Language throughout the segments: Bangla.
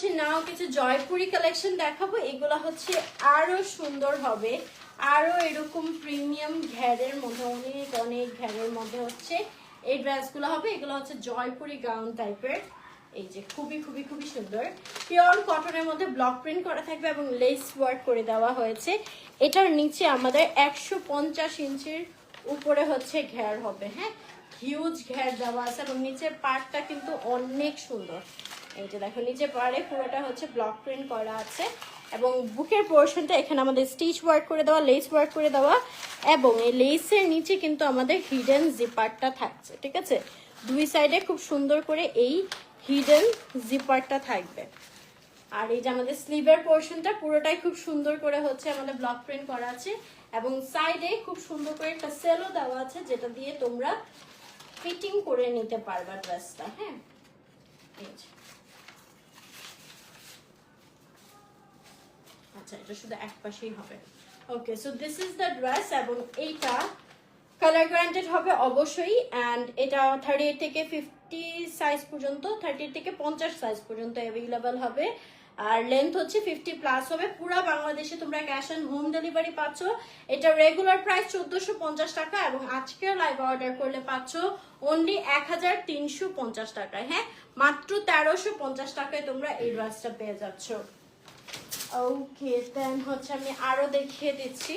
হচ্ছে নাও কিছু জয়পুরি কালেকশন দেখাবো। এগুলো হচ্ছে আরও সুন্দর হবে। আরও এরকম প্রিমিয়াম ঘ্যারের মধ্যে, অনেক অনেক ঘ্যারের মধ্যে হচ্ছে এই ড্রেসগুলো হবে। এগুলো হচ্ছে জয়পুরি গাউন টাইপের এই যে খুবই খুবই খুবই সুন্দর। পিওর কটনের মধ্যে ব্লক প্রিন্ট করা থাকবে এবং লেস ওয়ার্ক করে দেওয়া হয়েছে। এটার নিচে আমাদের একশো পঞ্চাশ ইঞ্চির উপরে হচ্ছে ঘের হবে হ্যাঁ? হিউজ ঘের দেওয়া আছে এবং নিচের পার্টটা কিন্তু অনেক সুন্দর। এই যে দেখো, নিচে পারে পুরোটা হচ্ছে ব্লক প্রিন্ট করা আছে। এবং বুকের পোর্শনটা এখানে আমাদের স্টিচ ওয়ার্ক করে দেওয়া লেস ওয়ার্ক করে দেওয়া, এবং এই লেসের নিচে কিন্তু আমাদের হিডেন জিপারটা থাকছে, ঠিক আছে? দুই সাইডে খুব সুন্দর করে এই হিডেন জিপারটা থাকবে। আর এই যে আমাদের স্লিভের পোর্শনটা পুরোটাই খুব সুন্দর করে হচ্ছে আমাদের ব্লক প্রিন্ট করা আছে, এবং সাইডে খুব সুন্দর করে একটা সেলও দেওয়া আছে, যেটা দিয়ে তোমরা ফিটিং করে নিতে পারবা ড্রেসটা হ্যাঁ এই যে। আচ্ছা এটা শুধু এক পাশেই হবে। Okay so this is the dress এবং এইটা কালার গ্যারান্টেড হবে অবশ্যই অ্যান্ড এটা থার্টি এইট থেকে ফিফটি সাইজ পর্যন্ত থার্টি এইট থেকে পঞ্চাশ সাইজ পর্যন্ত অ্যাভেলেবেল হবে। আর লেন্থ হচ্ছে ফিফটি প্লাস হবে। পুরো বাংলাদেশে তোমরা ক্যাশ অন হোম ডেলিভারি পাচ্ছ। এটা রেগুলার প্রাইস চোদ্দশো পঞ্চাশ টাকা এবং আজকে লাইভ অর্ডার করলে পাচ্ছ অনলি এক হাজার তিনশো পঞ্চাশ টাকায় হ্যাঁ? মাত্র তেরোশো পঞ্চাশ টাকায় তোমরা এই ড্রেসটা পেয়ে যাচ্ছ। ওকে দেন হচ্ছে আমি আরও দেখিয়ে দিচ্ছি।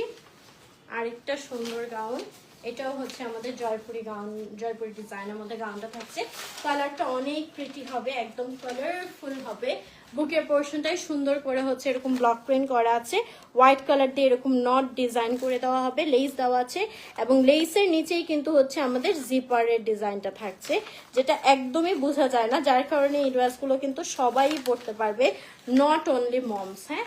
আরেকটা সুন্দর গাউন। এটাও হচ্ছে আমাদের জয়পুরি গাউন জয়পুরি ডিজাইনের মধ্যে গাউনটা থাকছে। কালারটা অনেক প্রিটি হবে, একদম কালারফুল হবে। বুকের পোর্শনটাই সুন্দর করে হচ্ছে এরকম ব্লক প্রিন্ট করা আছে। হোয়াইট কালার দিয়ে এরকম নট ডিজাইন করে দেওয়া হবে লেস দেওয়া আছে। এবং লেসের নিচেই কিন্তু হচ্ছে আমাদের জিপারের ডিজাইনটা থাকছে, যেটা একদমই বোঝা যায় না। যার কারণে এই ড্রেসগুলো কিন্তু সবাই পরতে পারবে নট অনলি মমস হ্যাঁ?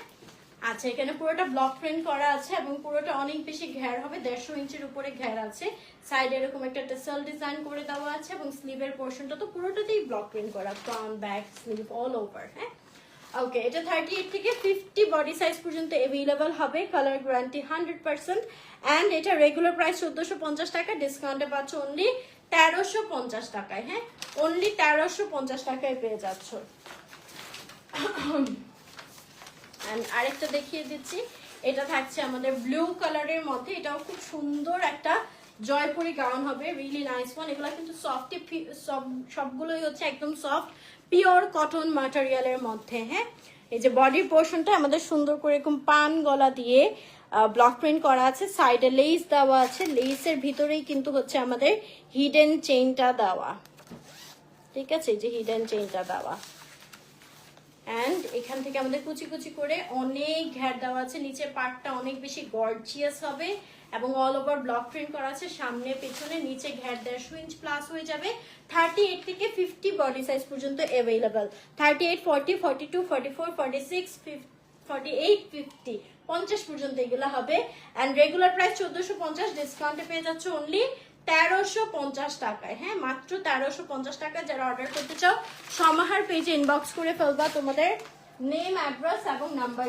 আচ্ছা এখানে পুরোটা ব্লক প্রিন্ট করা আছে এবং পুরোটা অনেক বেশি ঘের হবে, দেড়শো ইঞ্চির উপরে ঘের আছে। সাইডে এরকম একটা টেসেল ডিজাইন করে দেওয়া আছে এবং স্লিভের পোর্শনটা তো পুরোটাতেই ব্লক প্রিন্ট করা front back sleeve all over হ্যাঁ? ওকে এটা থার্টি এইট থেকে ফিফটি বডি সাইজ পর্যন্ত অ্যাভেলেবল হবে colour guarantee hundred percent and এটা রেগুলার প্রাইস চোদ্দোশো পঞ্চাশ টাকা ডিসকাউন্টে পাচ্ছ অনলি তেরোশো পঞ্চাশ টাকায় হ্যাঁ? অনলি তেরোশো পঞ্চাশ টাকায় পেয়ে যাচ্ছ। And আরেকটা দেখিয়ে দিচ্ছি। এটা থাকছে আমাদের ব্লু কালারের মধ্যে। এটাও খুব সুন্দর একটা জয়পুরি গাউন হবে। রিয়েলি নাইস ওয়ান এগুলো কিন্তু সফটি সব, সবগুলোই হচ্ছে একদম সফট পিওর কটন ম্যাটেরিয়ালের মধ্যে হ্যাঁ? এই যে বডির পোর্শনটা আমাদের সুন্দর করে এরকম পান গলা দিয়ে ব্লক প্রিন্ট করা আছে। সাইডে লেস দেওয়া আছে। লেসের ভিতরেই কিন্তু হচ্ছে আমাদের হিডেন চেইনটা দেওয়া। ঠিক আছে? যে হিডেন চেইনটা দেওয়া। অ্যান্ড এখান থেকে আমাদের কুচি কুচি করে অনেক ঘ্যার দেওয়া আছে। নিচের পার্টটা অনেক বেশি গর্জিয়াস হবে এবং অল ওভার ব্লক প্রিন্ট করা আছে। সামনে, পেছনে, নিচে ঘ্যার দেড়শো ইঞ্চ প্লাস হয়ে যাবে। থার্টি এইট থেকে ফিফটি বডি সাইজ পর্যন্ত available thirty eight forty forty two forty four forty six forty eight fifty পঞ্চাশ পর্যন্ত এগুলো হবে। অ্যান্ড রেগুলার প্রাইস চোদ্দশো পঞ্চাশ। ডিসকাউন্টে পেয়ে যাচ্ছে অনলি তেরোশো পঞ্চাশ টাকায়। হ্যাঁ মাত্র তেরোশো পঞ্চাশ টাকায় যারা অর্ডার করতে চাও, সমাহার পেজে ইনবক্স করে ফেলবা তোমাদের নেম অ্যাড্রেস এবং নাম্বার